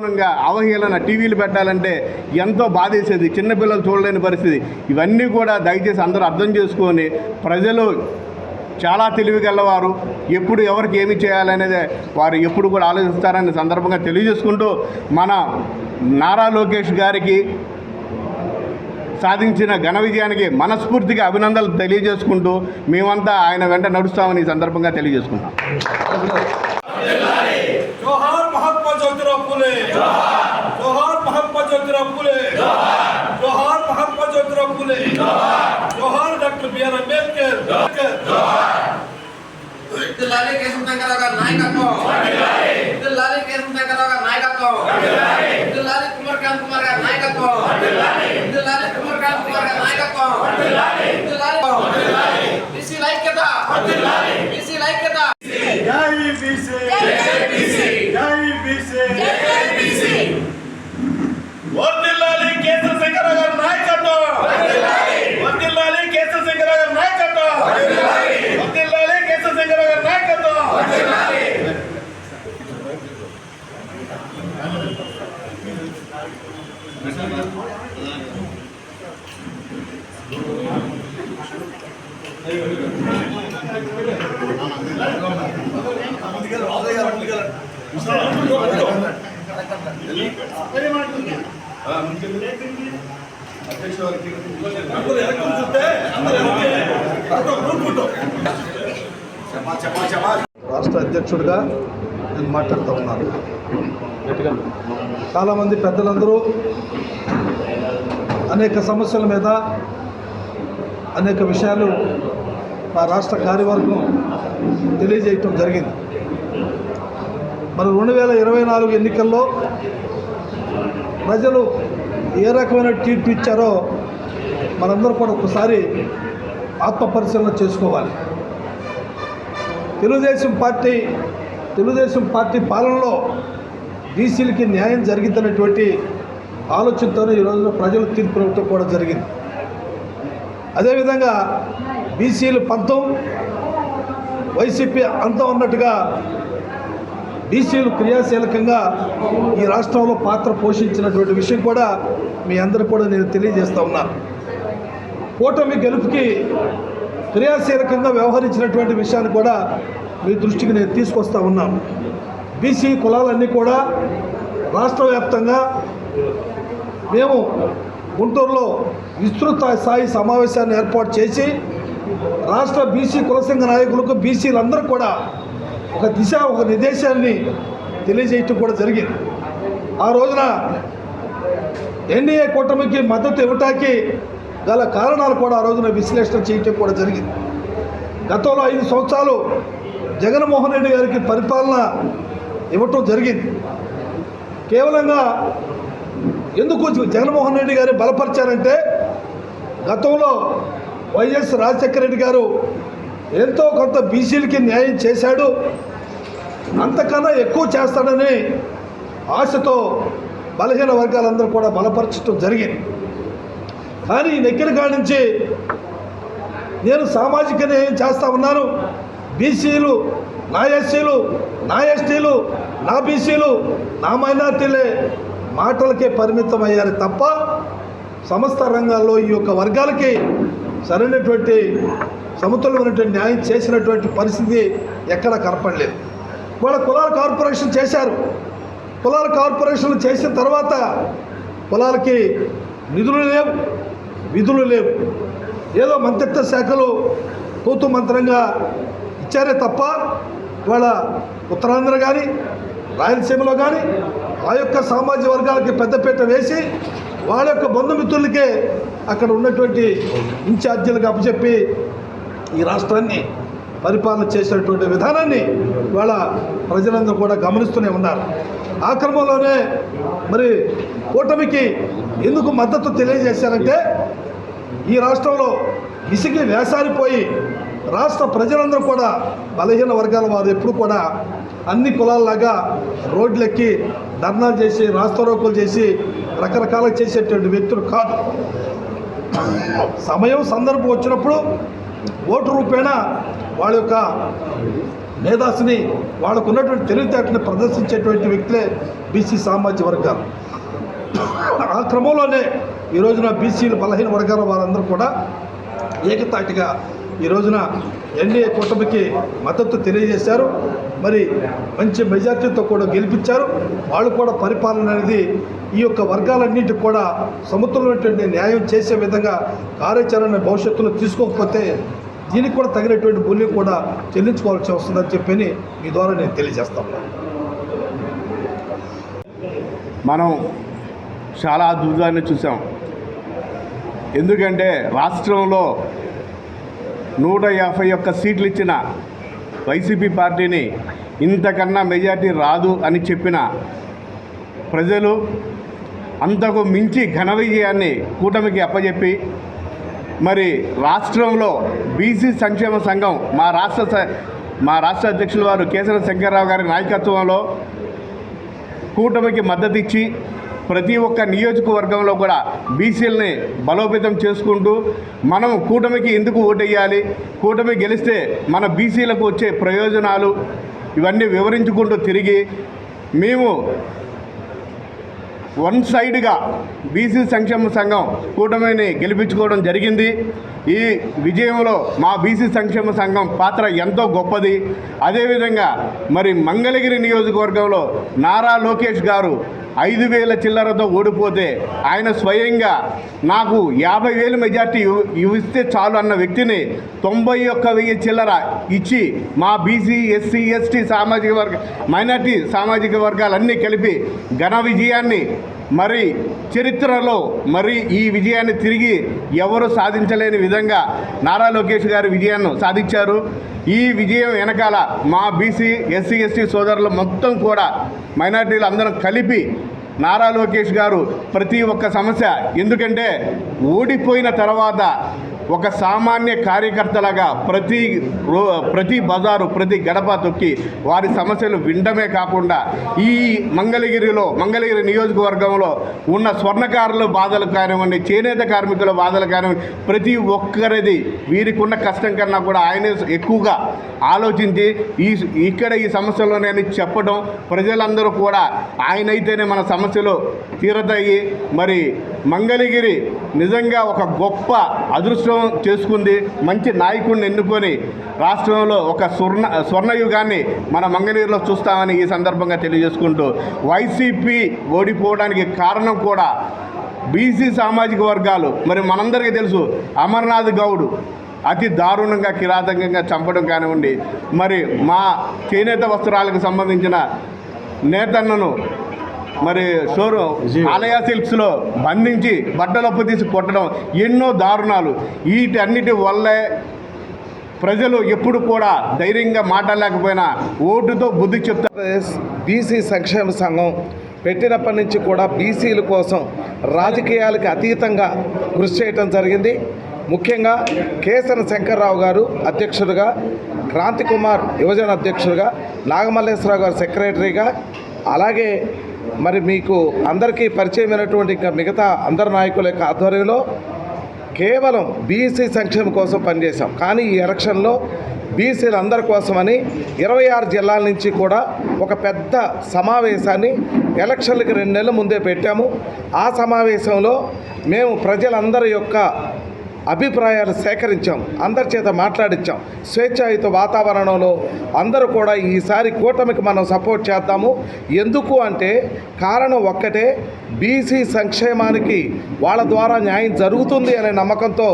దారుణంగా అవహేళన టీవీలు పెట్టాలంటే ఎంతో బాధేసేది చిన్నపిల్లలు చూడలేని పరిస్థితి. ఇవన్నీ కూడా దయచేసి అందరూ అర్థం చేసుకొని ప్రజలు చాలా తెలివి గలవారు. ఎప్పుడు ఎవరికి ఏమి చేయాలనేది వారు ఎప్పుడు కూడా ఆలోచిస్తారనే సందర్భంగా తెలియజేసుకుంటూ మన నారా లోకేష్ గారికి సాధించిన ఘన విజయానికి మనస్ఫూర్తిగా అభినందనలు తెలియజేసుకుంటూ మేమంతా ఆయన వెంట నడుస్తామని ఈ సందర్భంగా తెలియజేసుకుంటాం মহাত্মা জ্যোতিরাও ফুলে জোহার মহাত্মা জ্যোতিরাও ফুলে জোহার মহাত্মা জ্যোতিরাও ফুলে জোহার ডক্টর বি আর আম্বেদকর ఇద్దరు లాలే కేసు ఉంటాయి కదా నాయకత్వం ఇద్దరు లాలే కేసు రాష్ట్ర అధ్యక్షుడిగా నేను మాట్లాడుతూ ఉన్నాను. చాలామంది పెద్దలందరూ అనేక సమస్యల మీద అనేక విషయాలు మా రాష్ట్ర కార్యవర్గం తెలియజేయటం జరిగింది. మరి రెండు వేల ఇరవై నాలుగు ఎన్నికల్లో ప్రజలు ఏ రకమైన తీర్పు ఇచ్చారో మనందరూ కూడా ఒకసారి ఆత్మ పరిశీలన చేసుకోవాలి. తెలుగుదేశం పార్టీ తెలుగుదేశం పార్టీ పాలనలో బీసీలకి న్యాయం జరిగిందనేటువంటి ఆలోచనతోనే ఈ ప్రజలు తీర్పు ఇవ్వటం కూడా జరిగింది. అదేవిధంగా బీసీలు పంతం వైసీపీ అంతం అన్నట్టుగా బీసీలు క్రియాశీలకంగా ఈ రాష్ట్రంలో పాత్ర పోషించినటువంటి విషయం కూడా మీ అందరూ కూడా నేను తెలియజేస్తా ఉన్నాను కూటమి గెలుపుకి క్రియాశీలకంగా వ్యవహరించినటువంటి విషయాన్ని కూడా మీ దృష్టికి నేను తీసుకొస్తా ఉన్నాను బీసీ కులాలన్నీ కూడా రాష్ట్ర వ్యాప్తంగా మేము గుంటూరులో విస్తృత స్థాయి సమావేశాన్ని ఏర్పాటు చేసి రాష్ట్ర బీసీ కులసంఘ నాయకులకు బీసీలందరూ కూడా ఒక దిశ ఒక నిర్దేశాన్ని తెలియజేయటం కూడా జరిగింది. ఆ రోజున ఎన్డీఏ కూటమికి మద్దతు ఇవ్వటానికి గల కారణాలు కూడా ఆ రోజున విశ్లేషణ చేయటం కూడా జరిగింది. గతంలో ఐదు సంవత్సరాలు జగన్మోహన్ రెడ్డి గారికి పరిపాలన ఇవ్వటం జరిగింది. కేవలంగా ఎందుకు జగన్మోహన్ రెడ్డి గారిని బలపరిచారంటే గతంలో వైఎస్ రాజశేఖర రెడ్డి గారు ఎంతో కొంత బీసీలకి న్యాయం చేశాడు. అంతకన్నా ఎక్కువ చేస్తాడని ఆశతో బలహీన వర్గాలందరూ కూడా బలపరచడం జరిగింది. కానీ నెక్కిన కాడి నుంచి నేను సామాజిక న్యాయం చేస్తా ఉన్నాను. బీసీలు నా ఎస్సీలు నా ఎస్టీలు నా బీసీలు నా మైనార్టీలే మాటలకే పరిమితం అయ్యారు తప్ప సమస్త రంగాల్లో ఈ యొక్క వర్గాలకి సరైనటువంటి సమతుల్యమైనటువంటి న్యాయం చేసినటువంటి పరిస్థితి ఎక్కడ కనపడలేదు. వాళ్ళ కులాల కార్పొరేషన్ చేశారు. కులాల కార్పొరేషన్లు చేసిన తర్వాత కులాలకి నిధులు లేవు విధులు లేవు. ఏదో మంత్రిత్వ శాఖలు తూతు మంత్రంగా ఇచ్చారే తప్ప వాళ్ళ ఉత్తరాంధ్ర కానీ రాయలసీమలో కానీ ఆ యొక్క సామాజిక వర్గాలకి పెద్దపీట వేసి వాళ్ళ యొక్క బంధుమిత్రులకే అక్కడ ఉన్నటువంటి ఇన్ఛార్జీలకు అప్పచెప్పి ఈ రాష్ట్రాన్ని పరిపాలన చేసినటువంటి విధానాన్ని వాళ్ళ ప్రజలందరూ కూడా గమనిస్తూనే ఉన్నారు. ఆ క్రమంలోనే మరి కూటమికి ఎందుకు మద్దతు తెలియజేశారంటే ఈ రాష్ట్రంలో ఇసుకి వేసారిపోయి రాష్ట్ర ప్రజలందరూ కూడా బలహీన వర్గాల వారు ఎప్పుడు కూడా అన్ని కులాల్లాగా రోడ్లెక్కి ధర్నాలు చేసి రాస్తారోకులు చేసి రకరకాల చేసేటువంటి వ్యక్తులు కాదు. సమయం సందర్భం వచ్చినప్పుడు ఓటు రూపేణా వాళ్ళ యొక్క మేధాస్ని వాళ్ళకు ఉన్నటువంటి తెలివితేటని ప్రదర్శించేటువంటి వ్యక్తులే బీసీ సామాజిక వర్గాలు. ఆ క్రమంలోనే ఈ రోజున బీసీలు బలహీన వర్గాల వారందరూ కూడా ఏకతాటిగా ఈ రోజున ఎన్డీఏ కూటమికి మద్దతు తెలియజేశారు. మరి మంచి మెజార్టీతో కూడా గెలిపించారు. వాళ్ళు కూడా పరిపాలన అనేది ఈ యొక్క వర్గాలన్నింటికి కూడా సమతులమైనటువంటి న్యాయం చేసే విధంగా కార్యాచరణ భవిష్యత్తులో తీసుకోకపోతే దీనికి కూడా తగినటువంటి మూల్యం కూడా చెల్లించుకోవాల్సి వస్తుందని చెప్పని మీ ద్వారా నేను తెలియజేస్తాను మనం చాలా అద్భుతాన్ని చూసాం. ఎందుకంటే రాష్ట్రంలో నూట యాభై ఒక్క సీట్లు ఇచ్చిన వైసీపీ పార్టీని ఇంతకన్నా మెజార్టీ రాదు అని చెప్పిన ప్రజలు అంతకు మించి ఘన విజయాన్ని కూటమికి అప్పజెప్పి మరి రాష్ట్రంలో బీసీ సంక్షేమ సంఘం మా రాష్ట్ర మా రాష్ట్ర అధ్యక్షుల వారు కేసర శంకర్రావు గారి నాయకత్వంలో కూటమికి మద్దతు ఇచ్చి ప్రతి ఒక్క నియోజకవర్గంలో కూడా బీసీలని బలోపేతం చేసుకుంటూ మనం కూటమికి ఎందుకు ఓటేయాలి? కూటమి గెలిస్తే మన బీసీలకు వచ్చే ప్రయోజనాలు ఇవన్నీ వివరించుకుంటూ తిరిగి మేము వన్ సైడ్గా బీసీ సంక్షేమ సంఘం కూటమిని గెలిపించుకోవడం జరిగింది. ఈ విజయంలో మా బీసీ సంక్షేమ సంఘం పాత్ర ఎంతో గొప్పది. అదేవిధంగా మరి మంగళగిరి నియోజకవర్గంలో నారా లోకేష్ గారు ఐదు వేల చిల్లరతో ఓడిపోతే ఆయన స్వయంగా నాకు యాభై వేలు మెజార్టీ ఇస్తే చాలు అన్న వ్యక్తిని తొంభై ఒక్క వెయ్యి చిల్లర ఇచ్చి మా బీసీ ఎస్సీ ఎస్టీ సామాజిక వర్గ మైనార్టీ సామాజిక వర్గాలన్నీ కలిపి ఘన విజయాన్ని మరి చరిత్రలో మరి ఈ విజయాన్ని తిరిగి ఎవరు సాధించలేని విధంగా నారా లోకేష్ గారి విజయాన్ని సాధించారు. ఈ విజయం వెనకాల మా బీసీ ఎస్సీ ఎస్టీ సోదరులు మొత్తం కూడా మైనార్టీలు అందరం కలిపి నారా లోకేష్ గారు ప్రతి ఒక్క సమస్య ఎందుకంటే ఓడిపోయిన తర్వాత ఒక సామాన్య కార్యకర్తలాగా ప్రతి రో ప్రతి బజారు ప్రతి గడప తొక్కి వారి సమస్యలు వినడమే కాకుండా ఈ మంగళగిరిలో మంగళగిరి నియోజకవర్గంలో ఉన్న స్వర్ణకారుల బాధలు కానివ్వండి చేనేత కార్మికుల బాధలు కానివ్వండి ప్రతి ఒక్కరిది వీరికి ఉన్న కష్టం కన్నా కూడా ఆయనే ఎక్కువగా ఆలోచించి ఈ ఇక్కడ ఈ సమస్యలో అని చెప్పడం ప్రజలందరూ కూడా ఆయనైతేనే మన సమస్యలు తీరతాయి. మరి మంగళగిరి నిజంగా ఒక గొప్ప అదృష్టం చేసుకుంది మంచి నాయకుడిని ఎన్నుకొని రాష్ట్రంలో ఒక స్వర్ణ స్వర్ణయుగాన్ని మన మంగళగిరిలో చూస్తామని ఈ సందర్భంగా తెలియజేసుకుంటూ వైసీపీ ఓడిపోవడానికి కారణం కూడా బీసీ సామాజిక వర్గాలు. మరి మనందరికీ తెలుసు అమర్నాథ్ గౌడ్ అతి దారుణంగా కిరాతకంగా చంపడం కానివ్వండి. మరి మా చేనేత వస్త్రాలకు సంబంధించిన నేతన్నను మరి షోరూ ఆలయ సిల్క్స్లో బంధించి బట్టలొప్పు తీసి కొట్టడం ఎన్నో దారుణాలు. వీటన్నిటి వల్లే ప్రజలు ఎప్పుడు కూడా ధైర్యంగా మాట్లాడలేకపోయినా ఓటుతో బుద్ధి చెప్తారు. బీసీ సంక్షేమ సంఘం పెట్టినప్పటి నుంచి కూడా బీసీల కోసం రాజకీయాలకు అతీతంగా కృషి చేయటం జరిగింది. ముఖ్యంగా కేసన శంకర్రావు గారు అధ్యక్షుడిగా క్రాంతి కుమార్ యువజన అధ్యక్షుడిగా నాగమల్లేశ్వరరావు గారు సెక్రటరీగా అలాగే మరి మీకు అందరికీ పరిచయమైనటువంటి ఇంకా మిగతా అందరు నాయకుల యొక్క ఆధ్వర్యంలో కేవలం బీసీ సంక్షేమం కోసం పనిచేశాం. కానీ ఈ ఎలక్షన్లో బీసీలు అందరి కోసమని ఇరవై ఆరు జిల్లాల నుంచి కూడా ఒక పెద్ద సమావేశాన్ని ఎలక్షన్లకు రెండు నెలల ముందే పెట్టాము. ఆ సమావేశంలో మేము ప్రజలందరి యొక్క అభిప్రాయాలు సేకరించాం. అందరి చేత మాట్లాడించాం. స్వేచ్ఛాయుత వాతావరణంలో అందరూ కూడా ఈసారి కూటమికి మనం సపోర్ట్ చేద్దాము. ఎందుకు అంటే కారణం ఒక్కటే బీసీ సంక్షేమానికి వాళ్ళ ద్వారా న్యాయం జరుగుతుంది అనే నమ్మకంతో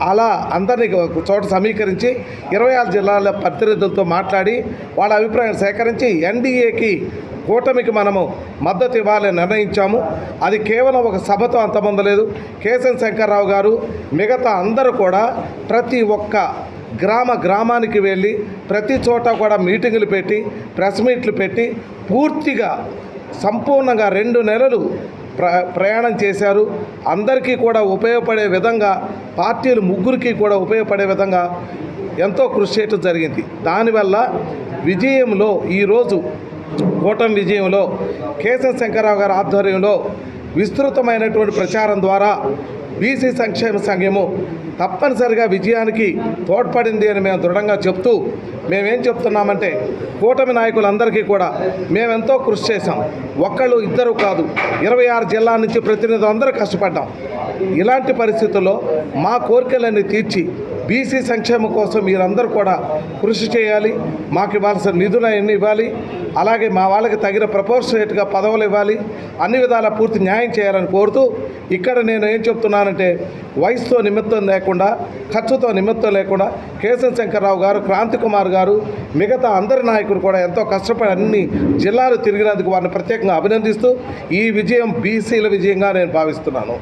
అలా అందరినీ ఒక చోట సమీకరించి ఇరవై ఆరు జిల్లాల ప్రతినిధులతో మాట్లాడి వాళ్ళ అభిప్రాయం సేకరించి ఎన్డీఏకి కూటమికి మనము మద్దతు ఇవ్వాలని నిర్ణయించాము. అది కేవలం ఒక సభతో అంతమొందలేదు కేశన్ శంకర్రావు గారు మిగతా అందరూ కూడా ప్రతి ఒక్క గ్రామ గ్రామానికి వెళ్ళి ప్రతి చోట కూడా మీటింగులు పెట్టి ప్రెస్ మీట్లు పెట్టి పూర్తిగా సంపూర్ణంగా రెండు నెలలు ప్రయాణం చేశారు. అందరికీ కూడా ఉపయోగపడే విధంగా పార్టీలు ముగ్గురికి కూడా ఉపయోగపడే విధంగా ఎంతో కృషి చేయటం జరిగింది. దానివల్ల విజయంలో ఈరోజు కూటమి విజయంలో కేశవ శంకరరావు గారి ఆధ్వర్యంలో విస్తృతమైనటువంటి ప్రచారం ద్వారా బీసీ సంక్షేమ సంఘము తప్పనిసరిగా విజయానికి తోడ్పడింది అని మేము దృఢంగా చెప్తూ మేమేం చెప్తున్నామంటే కూటమి నాయకులందరికీ కూడా మేమెంతో కృషి చేశాం. ఒక్కళ్ళు ఇద్దరు కాదు ఇరవై ఆరు జిల్లాల నుంచి ప్రతినిధులు అందరూ కష్టపడ్డాం. ఇలాంటి పరిస్థితుల్లో మా కోరికలన్నీ తీర్చి బీసీ సంక్షేమం కోసం మీరందరూ కూడా కృషి చేయాలి మాకు ఇవ్వాల్సిన నిధులు అవన్నీ ఇవ్వాలి అలాగే మా వాళ్ళకి తగిన ప్రపోర్షనేట్గా పదవులు ఇవ్వాలి. అన్ని విధాల పూర్తి న్యాయం చేయాలని కోరుతూ ఇక్కడ నేను ఏం చెప్తున్నానంటే వయసుతో నిమిత్తం లేకుండా ఖర్చుతో నిమిత్తం లేకుండా కేశవ శంకర్రావు గారు క్రాంతి కుమార్ గారు మిగతా అందరి నాయకులు కూడా ఎంతో కష్టపడి అన్ని జిల్లాలు తిరిగినందుకు వారిని ప్రత్యేకంగా అభినందిస్తూ ఈ విజయం బీసీల విజయంగా నేను భావిస్తున్నాను.